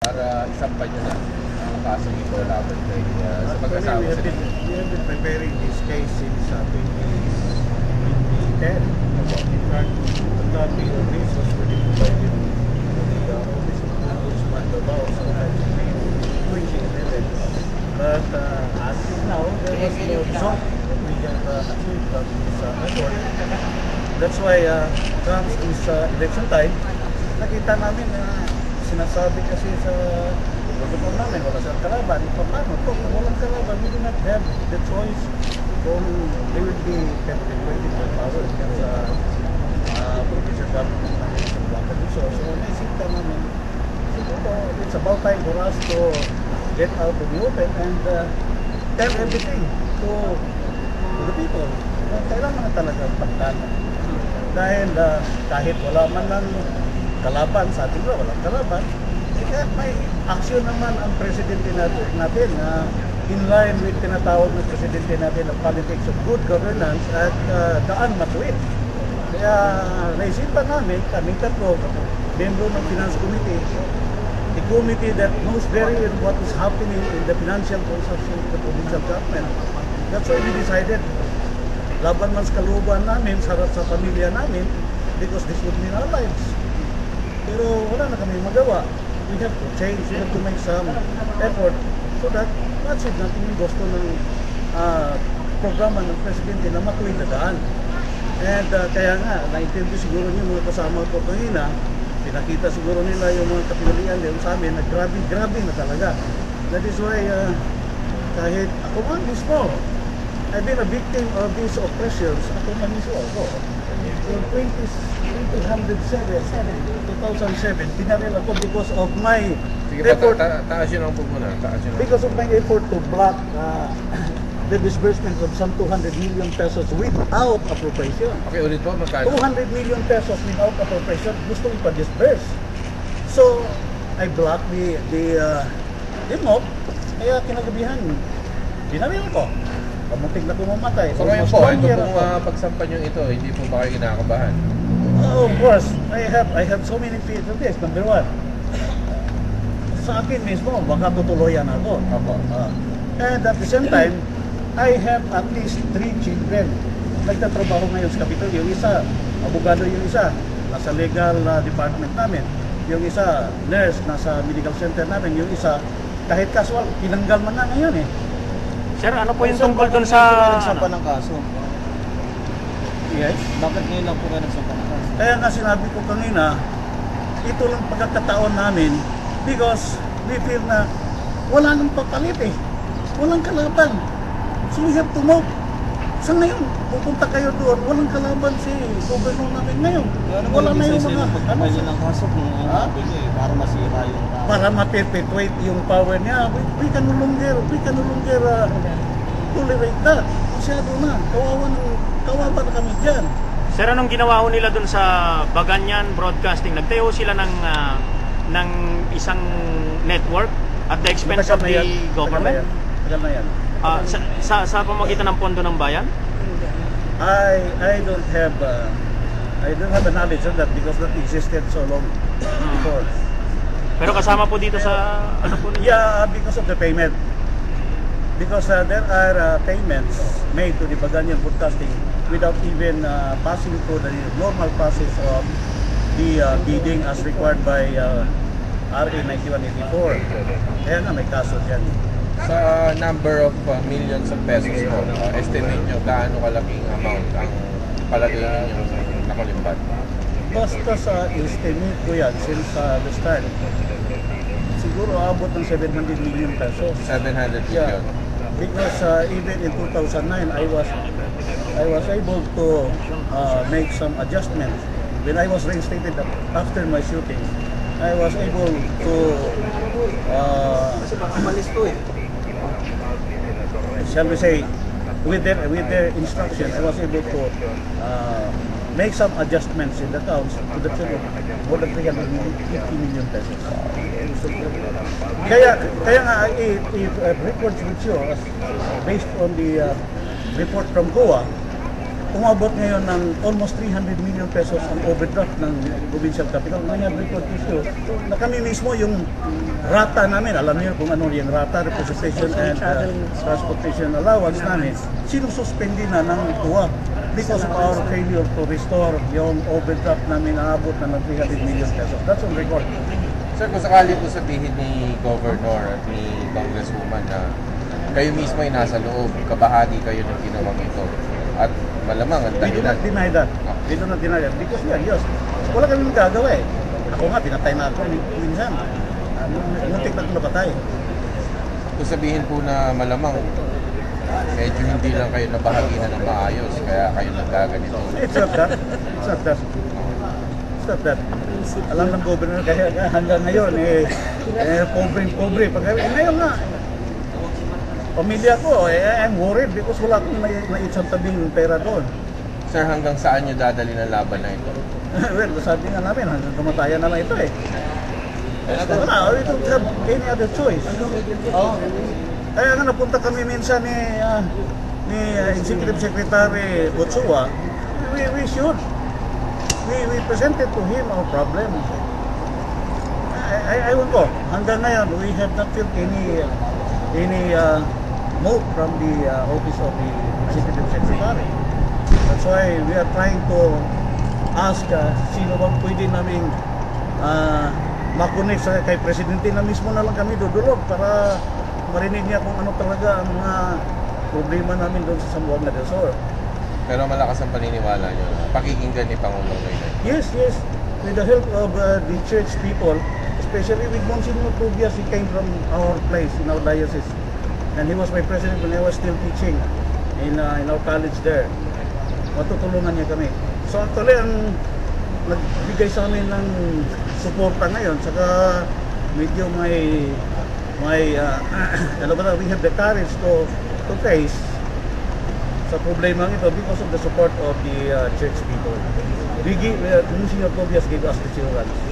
para isampay nyo na ang kasong ito laban kay uh, sa Actually, mag-asawa we have, been, we have been preparing this case since uh, 20, 2010. In fact, the copy of this was already provided to the uh, Office of Ombudsman Davao sometime in 2011. But uh, as of now, there was no result. We have uh, achieved that this uh, effort. That's why uh, comes this uh, election time, nakita namin na sinasabi kasi sa gobernador namin, wala silang kalaban. So, paano to? Kung walang kalaban, we do not have the choice kung they will be perpetuating their power yan sa uh, provincial government namin sa Blanca Sur. So, naisipta namin, siguro, it's about time for us to get out of the open and uh, tell everything to, to the people. Uh, kailangan na talaga pagtana. Dahil uh, kahit wala man lang kalaban sa ating law, walang kalaban, eh, kaya may aksyon naman ang presidente natin, natin na in line with tinatawag ng presidente natin ng politics of good governance at uh, daan matuwid. Kaya naisipan namin, kami tatlo, membro ng Finance Committee, a committee that knows very well what is happening in the financial consumption of the provincial government. That's why we decided laban man sa kaluban namin, sarap sa pamilya namin, because this would mean our lives. Pero wala na kami magawa. We have to change, we have to make some effort so that ma-achieve natin yung gusto ng ah, programa ng Presidente na matuwid na daan. And ah, kaya nga, naintindi siguro niyo mga kasama ko kanina, pinakita siguro nila yung mga kapilian din sa amin na grabe, grabe na talaga. That is why ah, kahit ako man mismo, I've been a victim of these oppressions. Ako man mismo ako. In 20, 2007, 2007, pinaril ako because of my Sige pa, effort, ta- ta- taas yun ang po muna. Taas yun ang because of my effort to block uh, the disbursement of some 200 million pesos without appropriation. Okay, ulit po, magkano? 200 million pesos without appropriation gusto ipa-disperse. So, I blocked the, the uh, remote, kaya kinagabihan, binaril ko. Pamuntik na kumamatay. So ngayon po, ito pong uh, pagsampan nyo ito, hindi po ba kayo kinakabahan? Oh, of course, I have I have so many fears of this. Number one, sa akin mismo, baka tutuloyan ako. Ako. ah. and at the same time, I have at least three children. Nagtatrabaho ngayon sa Capitol. Yung isa, abogado yung isa, nasa legal ah, department namin. Yung isa, nurse, nasa medical center namin. Yung isa, kahit casual, tinanggal man na ngayon eh. Sir, ano po yung Sir, tungkol doon sa... ka nagsampa ano? ng kaso? Yes. Bakit ngayon lang po kayo nagsampa ng kaso? Kaya nga sinabi ko kanina, ito lang pagkakataon namin because we feel na wala nang papalit eh. Walang kalaban. So we have to move. Sa ngayon, pupunta kayo doon, walang kalaban si gobyerno namin ngayon. Ano Wala na yung mga, ano, niyo ng kaso kung ano Ha? eh, para masira yung tao. para ma-perpetuate yung power niya. We, we can no longer, we can no longer uh, tolerate that. Masyado na. Kawawa, ng, kawawa na kami dyan. Sir, anong ginawa ho nila doon sa Baganyan Broadcasting? Nagtayo sila ng ah, ng isang network at the expense of the yan. Matagal na government? yan. Matagal na yan. Ah, sa, sa, sa pamagitan ng pondo ng bayan? I I don't have uh, I don't have a knowledge of that because that existed so long before. Pero kasama po dito sa ano po ninyo? Yeah, because of the payment. Because uh, there are uh, payments made to the Baganyan Broadcasting without even uh, passing through the normal process of the uh, bidding as required by uh, RA 9184. Kaya nga may kaso dyan. Sa number of uh, millions of pesos po, uh, estimate nyo gaano kalaking amount ang palagay ninyo nakulimbat? Basta sa estimate ko yan since uh, the start, siguro abot ng 700 million pesos. 700 Yeah, million. because uh, even in 2009, I was I was able to uh, make some adjustments. When I was reinstated after my shooting, I was able to uh, eh. Shall we say, with their with their instruction, I was able to uh, make some adjustments in the accounts to the tune of more than 350 million pesos. Kaya, kaya nga, if, if uh, records would show, as based on the uh, report from COA, umabot ngayon ng almost 300 million pesos ang overdraft ng provincial capital. Have record issue na kami mismo yung rata namin, alam niyo kung ano yung rata, representation and uh, transportation allowance namin, sinususpendi na ng tuwa because of our failure to restore yung overdraft namin na abot na ng 300 million pesos. That's on record. Sir, kung sakali po sabihin ni Governor at ni Congresswoman na kayo mismo ay nasa loob, kabahagi kayo ng ginawang ito. At malamang ang We do dahilan. not deny that. We do not deny that. Because yeah, yes, wala kami magagawa eh. Ako nga, pinatay na ako min- minsan. Ano, muntik na ako napatay. Kung sabihin po na malamang medyo hindi lang kayo nabahagi na ng maayos, kaya kayo nagkaganito. It's not that. It's not that. It's not that. Alam ng governor kaya hanggang ngayon eh, eh pobre-pobre. Pag eh, ngayon nga, pamilya ko, eh, I'm worried because wala akong may, naitsang tabing pera doon. Sir, hanggang saan nyo dadali ng laban na ito? well, sabi nga namin, hanggang kamatayan na lang ito eh. Wala, we don't have any other choice. Oh. Kaya nga napunta kami minsan ni ah, ni ah, Executive Secretary Ochoa, we, we should. We, we presented to him our problem. I, I, I won't go. Hanggang ngayon, we have not felt any any uh, note from the uh, office of the Executive Secretary. That's why we are trying to ask uh, sino bang pwede naming uh, makunik sa kay Presidente na mismo na lang kami dudulog para marinig niya kung ano talaga ang mga problema namin doon sa Zamboanga del Sur. Pero malakas ang paniniwala nyo. Pakikinggan ni Pangulong Noynoy. Yes, yes. With the help of uh, the church people, especially with Monsignor Tobias, he came from our place in our diocese. And he was my president when I was still teaching in, uh, in our college there. Matutulungan niya kami. So actually, ang nagbigay sa amin ng suporta ngayon, saka medyo may may uh, ano ba na, we have the courage to to face sa problema ito because of the support of the uh, church people. Give, uh, Monsignor Tobias gave us the children.